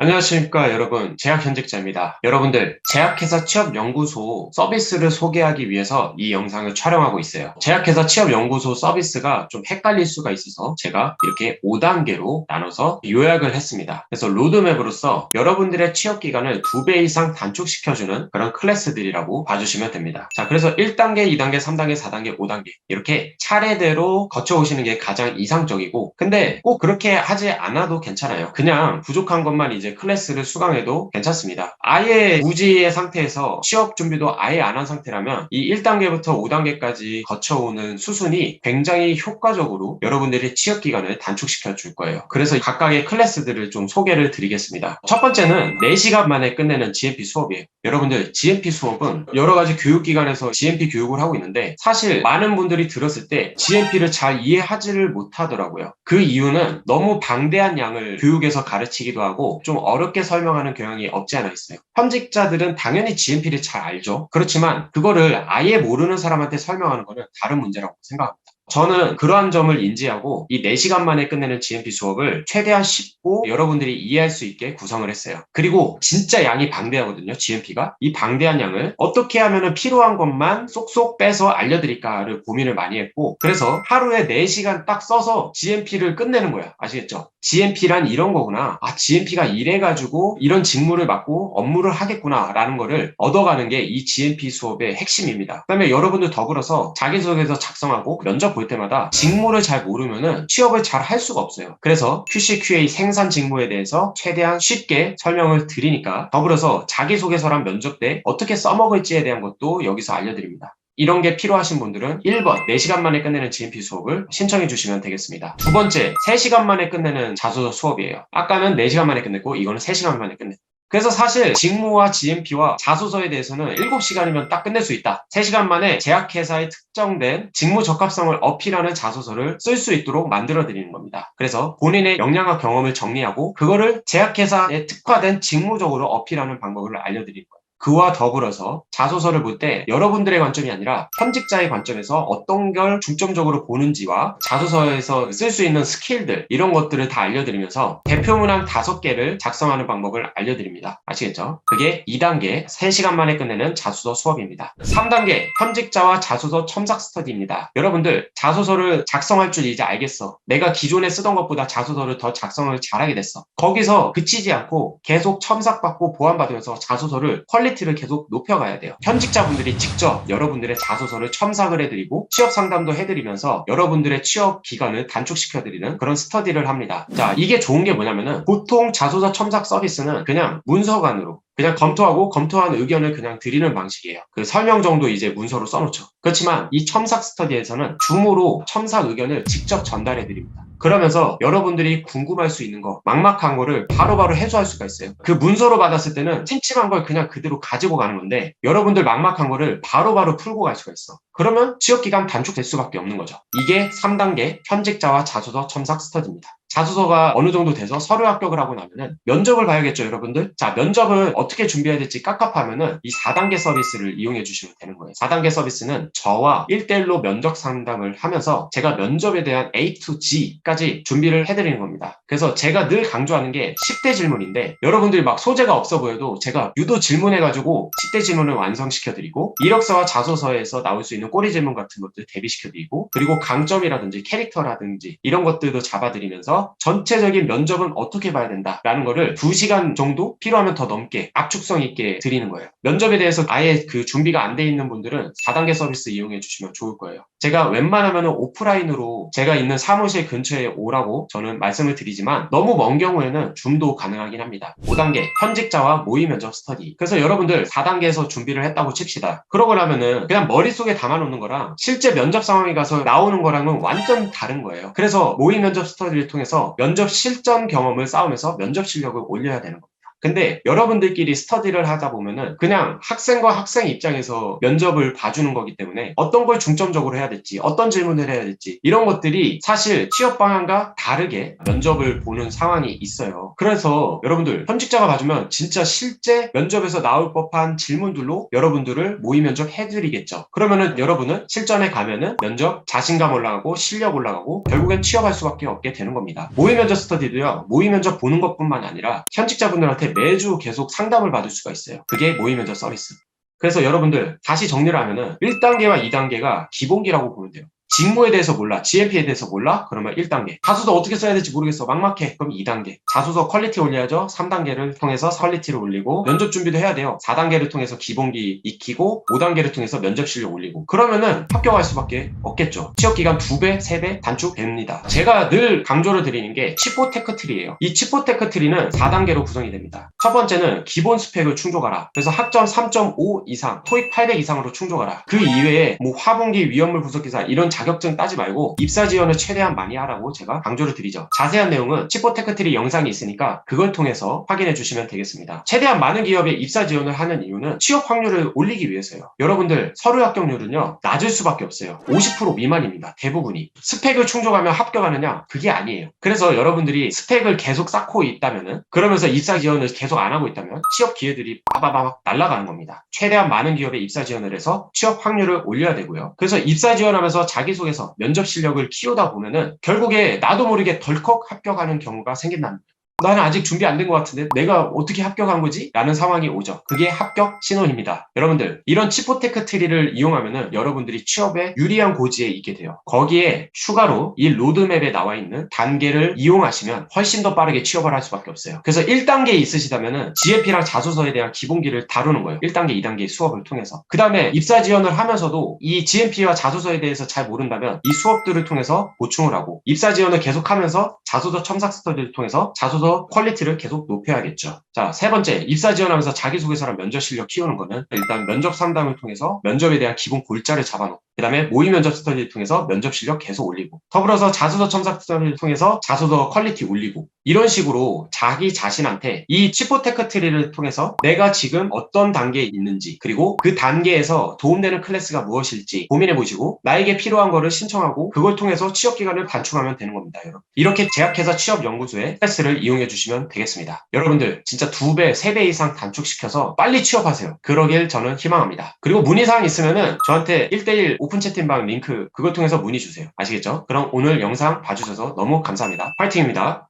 안녕하십니까 여러분. 제약현직자입니다. 여러분들 제약회사 취업연구소 서비스를 소개하기 위해서 이 영상을 촬영하고 있어요. 제약회사 취업연구소 서비스가 좀 헷갈릴 수가 있어서 제가 이렇게 5단계로 나눠서 요약을 했습니다. 그래서 로드맵으로서 여러분들의 취업기간을 2배 이상 단축시켜주는 그런 클래스들이라고 봐주시면 됩니다. 자 그래서 1단계 2단계 3단계 4단계 5단계 이렇게 차례대로 거쳐오시는 게 가장 이상적이고 근데 꼭 그렇게 하지 않아도 괜찮아요. 그냥 부족한 것만 이제 이제 클래스를 수강해도 괜찮습니다. 아예 무지의 상태에서 취업 준비도 아예 안 한 상태라면 이 1단계부터 5단계까지 거쳐오는 수순이 굉장히 효과적으로 여러분들의 취업 기간을 단축시켜 줄 거예요. 그래서 각각의 클래스들을 좀 소개를 드리겠습니다. 첫 번째는 4시간 만에 끝내는 GMP 수업이에요. 여러분들 GMP 수업은 여러 가지 교육기관에서 GMP 교육을 하고 있는데 사실 많은 분들이 들었을 때 GMP를 잘 이해하지를 못하더라고요. 그 이유는 너무 방대한 양을 교육에서 가르치기도 하고 좀 어렵게 설명하는 경향이 없지 않아 있어요. 현직자들은 당연히 GMP를 잘 알죠. 그렇지만 그거를 아예 모르는 사람한테 설명하는 거는 다른 문제라고 생각합니다. 저는 그러한 점을 인지하고 이 4시간 만에 끝내는 GMP 수업을 최대한 쉽고 여러분들이 이해할 수 있게 구성을 했어요. 그리고 진짜 양이 방대하거든요. GMP가. 이 방대한 양을 어떻게 하면 필요한 것만 쏙쏙 빼서 알려드릴까를 고민을 많이 했고 그래서 하루에 4시간 딱 써서 GMP를 끝내는 거야. 아시겠죠? GMP란 이런 거구나. 아, GMP가 이래가지고 이런 직무를 맡고 업무를 하겠구나 라는 거를 얻어가는 게 이 GMP 수업의 핵심입니다. 그 다음에 여러분들 더불어서 자기소개서 작성하고 면접 볼 때마다 직무를 잘 모르면은 취업을 잘 할 수가 없어요. 그래서 QCQA 생산 직무에 대해서 최대한 쉽게 설명을 드리니까 더불어서 자기소개서랑 면접 때 어떻게 써먹을지에 대한 것도 여기서 알려드립니다. 이런 게 필요하신 분들은 1번 4시간 만에 끝내는 GMP 수업을 신청해 주시면 되겠습니다. 두 번째 3시간 만에 끝내는 자소서 수업이에요. 아까는 4시간 만에 끝냈고 이거는 3시간 만에 끝냈 그래서 사실 직무와 GMP와 자소서에 대해서는 7시간이면 딱 끝낼 수 있다. 3시간 만에 제약회사에 특정된 직무 적합성을 어필하는 자소서를 쓸 수 있도록 만들어 드리는 겁니다. 그래서 본인의 역량과 경험을 정리하고 그거를 제약회사에 특화된 직무적으로 어필하는 방법을 알려드리는 거예요. 그와 더불어서 자소서를 볼 때 여러분들의 관점이 아니라 현직자의 관점에서 어떤 걸 중점적으로 보는지와 자소서에서 쓸 수 있는 스킬들 이런 것들을 다 알려드리면서 대표 문항 5개를 작성하는 방법을 알려드립니다. 아시겠죠? 그게 2단계 3시간 만에 끝내는 자소서 수업입니다. 3단계 현직자와 자소서 첨삭 스터디입니다. 여러분들 자소서를 작성할 줄 이제 알겠어. 내가 기존에 쓰던 것보다 자소서를 더 작성을 잘하게 됐어. 거기서 그치지 않고 계속 첨삭받고 보완받으면서 자소서를 퀄리 퀄리티를 계속 높여가야 돼요. 현직자분들이 직접 여러분들의 자소서를 첨삭을 해드리고 취업 상담도 해드리면서 여러분들의 취업 기간을 단축시켜드리는 그런 스터디를 합니다. 자, 이게 좋은 게 뭐냐면은 보통 자소서 첨삭 서비스는 그냥 문서관으로 그냥 검토하고 검토한 의견을 그냥 드리는 방식이에요. 그 설명 정도 이제 문서로 써놓죠. 그렇지만 이 첨삭 스터디에서는 줌으로 첨삭 의견을 직접 전달해 드립니다. 그러면서 여러분들이 궁금할 수 있는 거, 막막한 거를 바로바로 해소할 수가 있어요. 그 문서로 받았을 때는 침침한 걸 그냥 그대로 가지고 가는 건데 여러분들 막막한 거를 바로바로 풀고 갈 수가 있어. 그러면 취업기간 단축될 수밖에 없는 거죠. 이게 3단계 현직자와 자소서 첨삭 스터디입니다. 자소서가 어느 정도 돼서 서류 합격을 하고 나면은 면접을 봐야겠죠, 여러분들? 자, 면접을 어떻게 준비해야 될지 깝깝하면은 이 4단계 서비스를 이용해 주시면 되는 거예요. 4단계 서비스는 저와 1대1로 면접 상담을 하면서 제가 면접에 대한 A to G까지 준비를 해드리는 겁니다. 그래서 제가 늘 강조하는 게 10대 질문인데 여러분들이 막 소재가 없어 보여도 제가 유도 질문해가지고 10대 질문을 완성시켜드리고 이력서와 자소서에서 나올 수 있는 꼬리 질문 같은 것들 대비시켜드리고 그리고 강점이라든지 캐릭터라든지 이런 것들도 잡아드리면 서 전체적인 면접은 어떻게 봐야 된다라는 거를 2시간 정도 필요하면 더 넘게 압축성 있게 드리는 거예요. 면접에 대해서 아예 그 준비가 안 돼 있는 분들은 4단계 서비스 이용해 주시면 좋을 거예요. 제가 웬만하면 오프라인으로 제가 있는 사무실 근처에 오라고 저는 말씀을 드리지만 너무 먼 경우에는 줌도 가능하긴 합니다. 5단계 현직자와 모의 면접 스터디. 그래서 여러분들 4단계에서 준비를 했다고 칩시다. 그러고 나면은 그냥 머릿속에 담아놓는 거랑 실제 면접 상황에 가서 나오는 거랑은 완전 다른 거예요. 그래서 모의 면접 스터디를 통해서 면접 실전 경험을 쌓으면서 면접 실력을 올려야 되는 겁니다. 근데 여러분들끼리 스터디를 하다 보면은 그냥 학생과 학생 입장에서 면접을 봐주는 거기 때문에 어떤 걸 중점적으로 해야 될지 어떤 질문을 해야 될지 이런 것들이 사실 취업 방향과 다르게 면접을 보는 상황이 있어요. 그래서 여러분들 현직자가 봐주면 진짜 실제 면접에서 나올 법한 질문들로 여러분들을 모의 면접 해드리겠죠. 그러면은 여러분은 실전에 가면은 면접 자신감 올라가고 실력 올라가고 결국엔 취업할 수밖에 없게 되는 겁니다. 모의 면접 스터디도요. 모의 면접 보는 것뿐만 아니라 현직자분들한테 매주 계속 상담을 받을 수가 있어요. 그게 모의 면접 서비스. 그래서 여러분들 다시 정리를 하면은 1단계와 2단계가 기본기라고 보면 돼요. 직무에 대해서 몰라, GMP에 대해서 몰라? 그러면 1단계. 자소서 어떻게 써야 될지 모르겠어. 막막해. 그럼 2단계. 자소서 퀄리티 올려야죠. 3단계를 통해서 퀄리티를 올리고 면접 준비도 해야 돼요. 4단계를 통해서 기본기 익히고 5단계를 통해서 면접 실력 올리고 그러면은 합격할 수밖에 없겠죠. 취업 기간 2배, 3배 단축됩니다. 제가 늘 강조를 드리는 게 치포 테크 트리예요. 이 치포 테크 트리는 4단계로 구성이 됩니다. 첫 번째는 기본 스펙을 충족하라. 그래서 학점 3.5 이상, 토익 800 이상으로 충족하라. 그 이외에 뭐 화분기 위험물 분석 기사 이런 자격증 따지 말고 입사 지원을 최대한 많이 하라고 제가 강조를 드리죠. 자세한 내용은 치포테크트리 영상이 있으니까 그걸 통해서 확인해 주시면 되겠습니다. 최대한 많은 기업에 입사 지원을 하는 이유는 취업 확률을 올리기 위해서요. 여러분들 서류 합격률은요 낮을 수밖에 없어요. 50% 미만입니다. 대부분이 스펙을 충족하면 합격하느냐 그게 아니에요. 그래서 여러분들이 스펙을 계속 쌓고 있다면은 그러면서 입사 지원을 계속 안 하고 있다면 취업 기회들이 빠바바박 날아가는 겁니다. 최대한 많은 기업에 입사 지원을 해서 취업 확률을 올려야 되고요. 그래서 입사 지원하면서 자기 소개서, 면접 실력을 키우다 보면은 결국에 나도 모르게 덜컥 합격하는 경우가 생긴답니다. 나는 아직 준비 안 된 것 같은데 내가 어떻게 합격한 거지? 라는 상황이 오죠. 그게 합격 신호입니다. 여러분들 이런 치포테크 트리를 이용하면은 여러분들이 취업에 유리한 고지에 있게 돼요. 거기에 추가로 이 로드맵에 나와 있는 단계를 이용하시면 훨씬 더 빠르게 취업을 할 수밖에 없어요. 그래서 1단계에 있으시다면은 GFP랑 자소서에 대한 기본기를 다루는 거예요. 1단계, 2단계 수업을 통해서. 그 다음에 입사 지원을 하면서도 이 GMP와 자소서에 대해서 잘 모른다면 이 수업들을 통해서 보충을 하고 입사 지원을 계속하면서 자소서 첨삭 스터디를 통해서 자소서 퀄리티를 계속 높여야겠죠. 자, 세 번째, 입사 지원하면서 자기소개서랑 면접 실력 키우는 거는 일단 면접 상담을 통해서 면접에 대한 기본 골자를 잡아놓고 그 다음에 모의 면접 스터디를 통해서 면접 실력 계속 올리고 더불어서 자소서 첨삭 스터디를 통해서 자소서 퀄리티 올리고 이런 식으로 자기 자신한테 이 치포테크 트리를 통해서 내가 지금 어떤 단계에 있는지 그리고 그 단계에서 도움되는 클래스가 무엇일지 고민해 보시고 나에게 필요한 거를 신청하고 그걸 통해서 취업 기간을 단축하면 되는 겁니다, 여러분. 이렇게 제약회사 취업 연구소의 클래스를 이용해 주시면 되겠습니다. 여러분들 진짜 두 배, 세 배 이상 단축시켜서 빨리 취업하세요. 그러길 저는 희망합니다. 그리고 문의사항 있으면은 저한테 1대1 오픈 채팅방 링크 그걸 통해서 문의 주세요. 아시겠죠? 그럼 오늘 영상 봐주셔서 너무 감사합니다. 파이팅입니다.